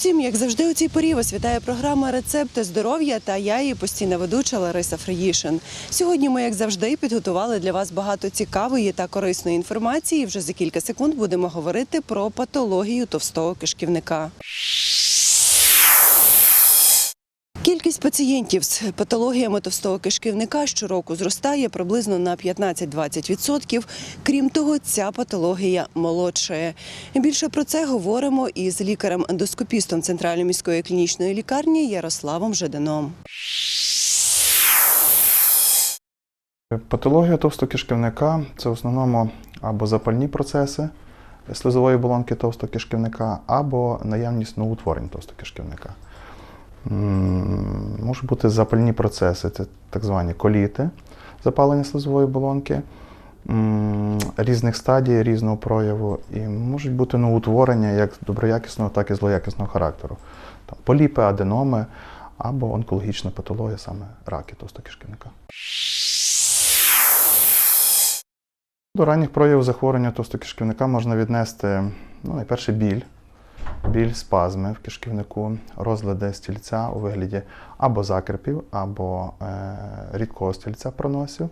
усім, як завжди, у цій порі вас вітає програма Рецепти здоров'я та я її постійна ведуча Лариса Фриїшин. Сьогодні ми, як завжди, підготували для вас багато цікавої та корисної інформації. Вже за кілька секунд будемо говорити про патологію товстого кишківника. Кількість пацієнтів з патологіями товстого кишківника щороку зростає приблизно на 15-20%. Крім того, ця патологія молодшає. Більше про це говоримо із лікарем-ендоскопістом Центральної міської клінічної лікарні Ярославом Жиданом. Патологія товстокишківника це в основному або запальні процеси слизової оболонки товстокишківника, або наявність новоутворень товстокишківника. Можуть бути запальні процеси, це так звані коліти, запалення слизової оболонки різних стадій, різного прояву, і можуть бути новоутворення як доброякісного, так і злоякісного характеру. Там, поліпи, аденоми або онкологічна патологія, саме раки товстокишківника. До ранніх проявів захворювання товстокишківника можна віднести ну, найперше біль, біль, спазми в кишківнику, розлади стільця у вигляді або закрепів, або е, рідкого стільця проносів.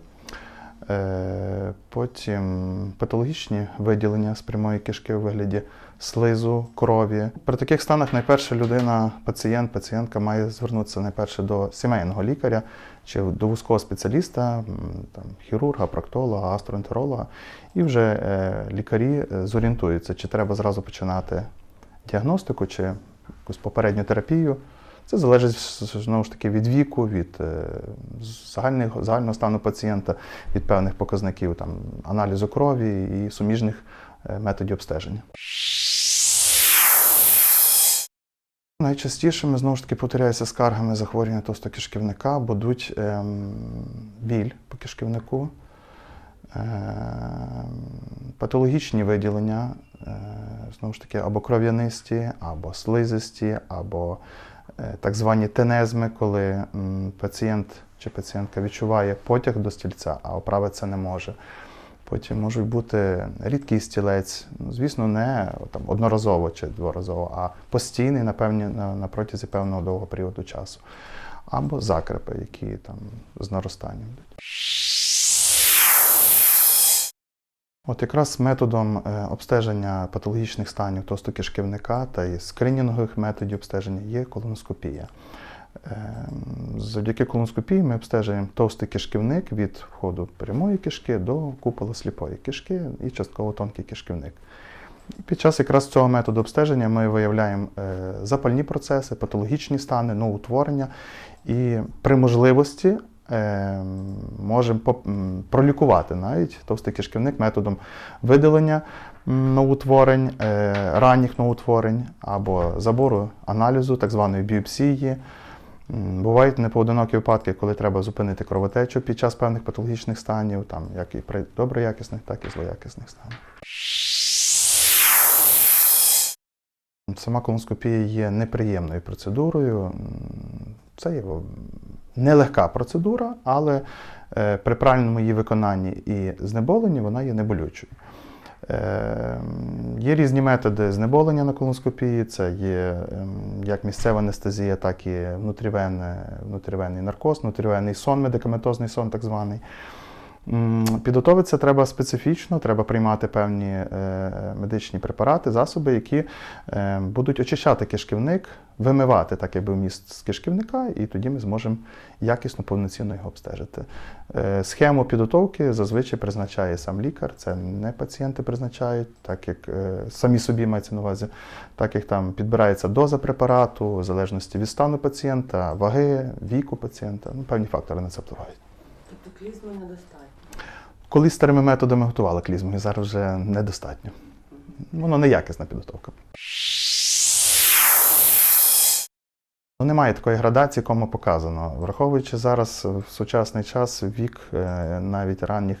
Е, потім патологічні виділення з прямої кишки у вигляді слизу, крові. При таких станах найперше людина, пацієнт, пацієнтка має звернутися найперше до сімейного лікаря чи до вузького спеціаліста, там, хірурга, проктолога, гастроентеролога, і вже е, лікарі е, зорієнтуються, чи треба зразу починати діагностику, чи якусь попередню терапію. Це залежить знову ж таки від віку, від е, загального, загального стану пацієнта, від певних показників там, аналізу крові і суміжних е, методів обстеження. Найчастішими знову ж таки повторяюся скаргами захворювання товстокишківника, будуть ем, біль по кишківнику, ем, патологічні виділення, знову ж таки, або кров'янисті, або слизисті, або е, так звані тенезми, коли пацієнт чи пацієнтка відчуває потяг до стільця, а оправитися не може. Потім можуть бути рідкий стілець, звісно, не там, одноразово чи дворазово, а постійний на, певні, на, протязі певного довгого періоду часу. Або закрепи, які там з наростанням йдуть. От якраз методом е, обстеження патологічних станів товстокишківника та і скринінгових методів обстеження є колоноскопія. Ем, Завдяки колоноскопії ми обстежуємо товстий кишківник від входу прямої кишки до купола сліпої кишки і частково тонкий кишківник. Під час якраз цього методу обстеження ми виявляємо е, запальні процеси, патологічні стани, новоутворення і при можливості е, можемо пролікувати навіть товстий кишківник методом видалення новоутворень, е, ранніх новоутворень або забору аналізу, так званої біопсії. Бувають непоодинокі випадки, коли треба зупинити кровотечу під час певних патологічних станів, там, як і при доброякісних, так і злоякісних станах. Сама колоноскопія є неприємною процедурою. Це є нелегка процедура, але е, при правильному її виконанні і знеболенні вона є неболючою. Е, Є різні методи знеболення на колоноскопії. Це є ем, як місцева анестезія, так і внутрівенний наркоз, внутрівенний сон, медикаментозний сон, так званий. Підготовитися треба специфічно, треба приймати певні е, медичні препарати, засоби, які е, будуть очищати кишківник, вимивати так якби вміст з кишківника, і тоді ми зможемо якісно, повноцінно його обстежити. Е, Схему підготовки зазвичай призначає сам лікар, це не пацієнти призначають, так як самі собі мається на увазі, так як там підбирається доза препарату, в залежності від стану пацієнта, ваги, віку пацієнта, ну, певні фактори на це впливають. Тобто клізми недостатньо. Колись старими методами готували клізму, зараз вже недостатньо. Воно неякісна підготовка. Ну, Немає такої градації, кому показано. Враховуючи зараз в сучасний час вік е, навіть ранніх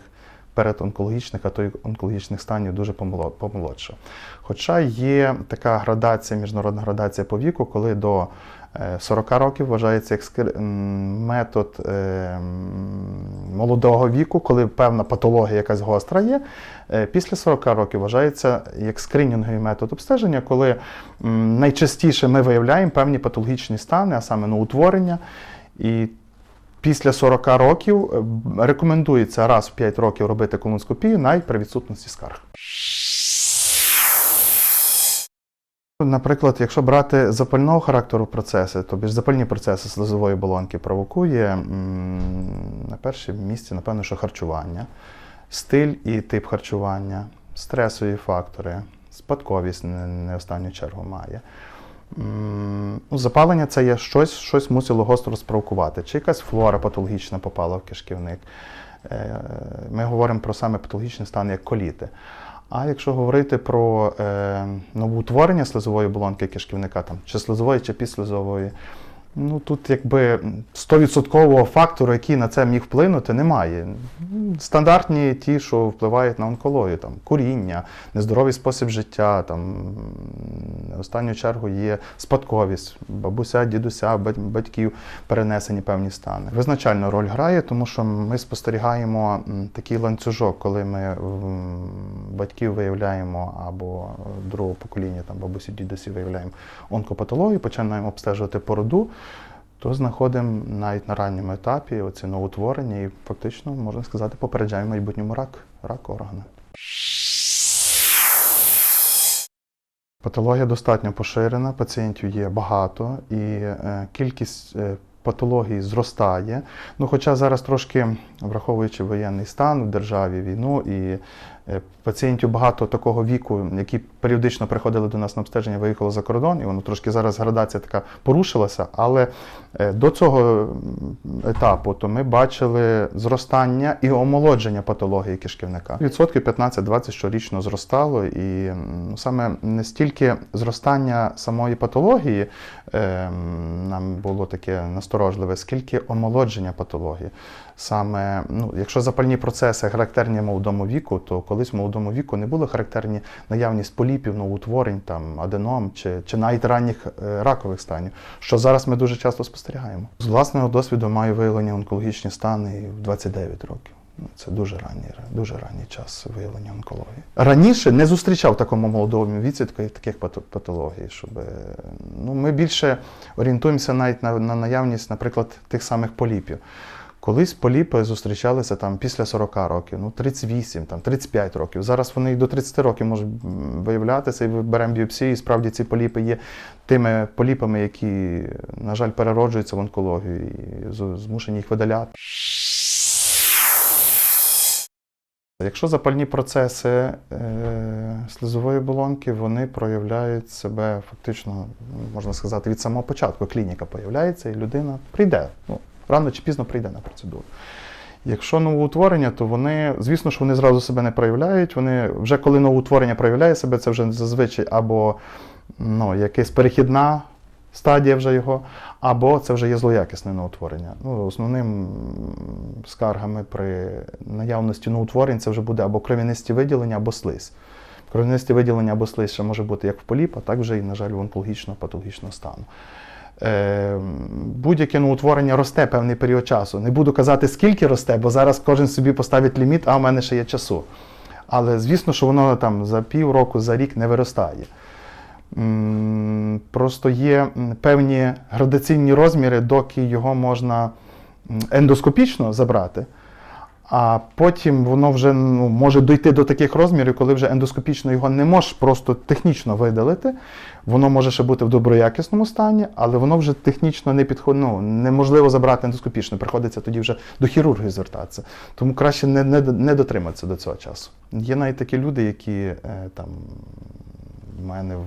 передонкологічних, а то й онкологічних станів дуже помоло- помолодшав. Хоча є така градація, міжнародна градація по віку, коли до Е, 40 років вважається як метод е, молодого віку, коли певна патологія якась гостра є. Е, Після 40 років вважається як скринінговий метод обстеження, коли найчастіше ми виявляємо певні патологічні стани, а саме новоутворення. І після 40 років е, рекомендується раз в 5 років робити колоноскопію навіть при відсутності скарг. Наприклад, якщо брати запального характеру процеси, то більш запальні процеси слизової оболонки провокує на першому місці, напевно, що харчування, стиль і тип харчування, стресові фактори, спадковість не, не останню чергу має. Ну, запалення це є щось, щось мусило гостро спровокувати. Чи якась флора патологічна попала в кишківник. Е, Ми говоримо про саме патологічний стан як коліти. А якщо говорити про е, новоутворення слизової оболонки кишківника, там, чи слизової, чи підслизової, ну тут якби 100% фактору, який на це міг вплинути, немає. Стандартні ті, що впливають на онкологію, там, куріння, нездоровий спосіб життя, там, останню чергу є спадковість, бабуся, дідуся, бать- батьків перенесені певні стани. Визначальну роль грає, тому що ми спостерігаємо такий ланцюжок, коли ми батьків виявляємо або другого покоління, там бабусі, дідусі виявляємо онкопатологію, починаємо обстежувати породу, то знаходимо навіть на ранньому етапі оці новоутворення і фактично, можна сказати, попереджаємо майбутньому рак, рак органу. Патологія достатньо поширена, пацієнтів є багато і е, кількість е, патологій зростає. Ну, хоча зараз трошки, враховуючи воєнний стан в державі, війну і е, пацієнтів багато такого віку, які періодично приходили до нас на обстеження, виїхали за кордон, і воно трошки зараз градація така порушилася. Але е, до цього етапу то ми бачили зростання і омолодження патології кишківника. Відсотків 15-20 щорічно зростало, і ну, саме не стільки зростання самої патології е, нам було таке насторожливе, скільки омолодження патології. Саме, ну, якщо запальні процеси характерні молодому віку, то колись в молодому віку не були характерні наявність поліпів, новоутворень, там, аденом чи, чи навіть ранніх е, ракових станів, що зараз ми дуже часто спостерігаємо. З власного досвіду маю виявлені онкологічні стани в 29 років. Ну, Це дуже ранній, дуже ранній час виявлення онкології. Раніше не зустрічав такому молодому віці таких, таких пато- патологій, щоб е, ну, ми більше орієнтуємося навіть на, на наявність, наприклад, тих самих поліпів. Колись поліпи зустрічалися там після 40 років, ну 38, там 35 років. Зараз вони до 30 років можуть виявлятися, і беремо біопсію, і справді ці поліпи є тими поліпами, які, на жаль, перероджуються в онкологію і змушені їх видаляти. Якщо запальні процеси е, слизової оболонки, вони проявляють себе фактично, можна сказати, від самого початку. Клініка появляється, і людина прийде. Ну, рано чи пізно прийде на процедуру. Якщо новоутворення, то вони, звісно, що вони зразу себе не проявляють. Вони вже коли новоутворення проявляє себе, це вже зазвичай або ну, якась перехідна стадія вже його, або це вже є злоякісне новоутворення. Ну, основним скаргами при наявності новоутворень це вже буде або кров'янисті виділення, або слизь. Кров'янисті виділення або слизь ще може бути як в поліпа, так вже і, на жаль, в онкологічного патологічного стану. Е, будь-яке новоутворення росте певний період часу. Не буду казати, скільки росте, бо зараз кожен собі поставить ліміт, а в мене ще є часу. Але звісно, що воно там за півроку, за рік не виростає. Просто є певні градаційні розміри, доки його можна ендоскопічно забрати. А потім воно вже ну, може дойти до таких розмірів, коли вже ендоскопічно його не можеш просто технічно видалити. Воно може ще бути в доброякісному стані, але воно вже технічно не підходить. Ну, неможливо забрати ендоскопічно. Приходиться тоді вже до хірургії звертатися. Тому краще не, не, не дотриматися до цього часу. Є навіть такі люди, які е, там в мене в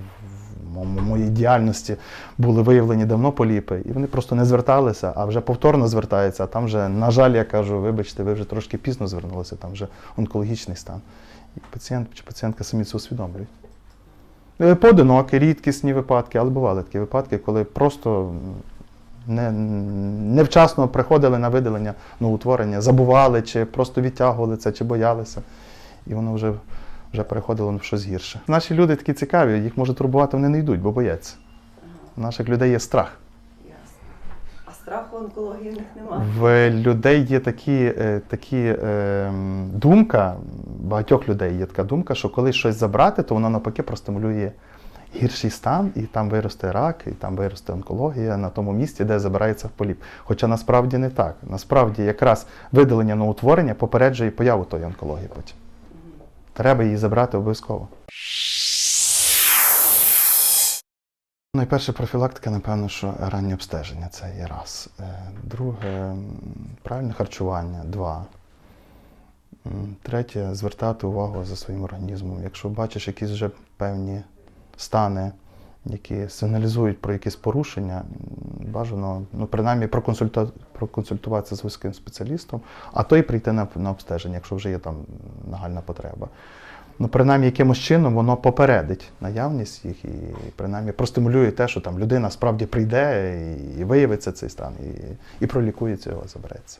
моїй діяльності були виявлені давно поліпи, і вони просто не зверталися, а вже повторно звертаються. А там вже, на жаль, я кажу, вибачте, ви вже трошки пізно звернулися, там вже онкологічний стан. І пацієнт чи пацієнтка самі це усвідомлюють. Е, Поодинокі, рідкісні випадки, але бували такі випадки, коли просто не, невчасно приходили на видалення новоутворення, забували, чи просто відтягували це, чи боялися. І воно вже, вже переходило в щось гірше. Наші люди такі цікаві, їх може турбувати, вони не йдуть, бо бояться. У наших людей є страх. Страху онкології в них немає. В людей є такі, е, такі е, думка, багатьох людей є така думка, що коли щось забрати, то воно навпаки простимулює гірший стан, і там виросте рак, і там виросте онкологія на тому місці, де забирається в поліп. Хоча насправді не так. Насправді якраз видалення новоутворення попереджує появу тої онкології потім. Треба її забрати обов'язково. Найперше профілактика, напевно, що раннє обстеження це є раз. Е, Друге правильне харчування, два. Третє звертати увагу за своїм організмом. Якщо бачиш якісь вже певні стани, які сигналізують про якісь порушення, бажано ну, принаймні проконсульта... проконсультуватися з вузьким спеціалістом, а то й прийти на, на обстеження, якщо вже є там нагальна потреба. Ну, принаймні, якимось чином воно попередить наявність їх і принаймні простимулює те, що там людина справді прийде і, виявиться цей стан, і, і пролікується його, забереться.